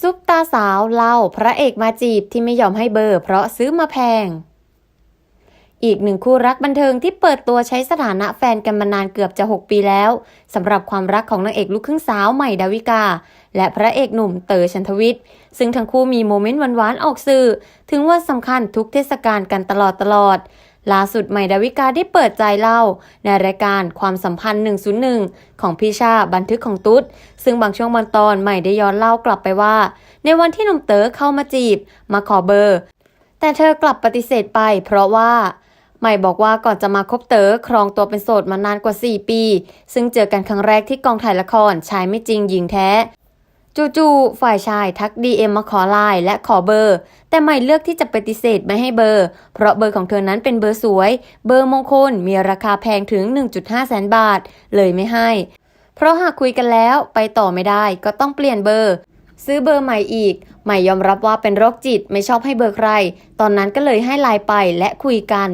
ซุปตาสาวเล่าพระเอกมาจีบที่ไม่ยอมให้เบอร์ เพราะซื้อมาแพง อีกหนึ่งคู่รักบันเทิงที่เปิดตัวใช้สถานะแฟนกันมานานเกือบจะ 6 ปีแล้วสำหรับความรักของนางเอกลูกครึ่งสาวใหม่ดาวิกา และพระเอกหนุ่มเต๋อชันทวิทย์ ซึ่งทั้งคู่มีโมเมนต์หวานๆออกสื่อ ถึงวันสำคัญทุกเทศกาลกันตลอดตลอด ล่าสุดใหม่ดาวิกาได้เปิดใจเล่า ในรายการความสัมพันธ์ 101 ของพี่ชาบันทึกของตุ๊ด ซึ่งบางช่วงบางตอนใหม่ได้ย้อนเล่ากลับไปว่า ในวันที่หนุ่มเต๋อเข้ามาจีบ มาขอเบอร์ แต่เธอกลับปฏิเสธไป เพราะว่าใหม่บอกว่าก่อนจะมาคบเต๋อครองตัวเป็นโสดมานานกว่า 4 ปี ซึ่งเจอกันครั้งแรกที่กองถ่ายละครชายไม่จริงหญิงแท้ จู่ๆฝ่ายชายทัก DM มาขอไลน์และขอเบอร์ แต่ใหม่เลือกที่จะปฏิเสธไม่ให้เบอร์ เพราะเบอร์ของเธอนั้นเป็นเบอร์สวย เบอร์มงคลมีราคาแพงถึง 1.5 แสนบาท เลยไม่ให้ เพราะหากคุยกันแล้วไปต่อไม่ได้ก็ต้องเปลี่ยนเบอร์ ซื้อเบอร์ใหม่อีก ใหม่ยอมรับว่าเป็นโรคจิตไม่ชอบให้เบอร์ใคร ตอนนั้นก็เลยให้ไลน์ไปและคุยกัน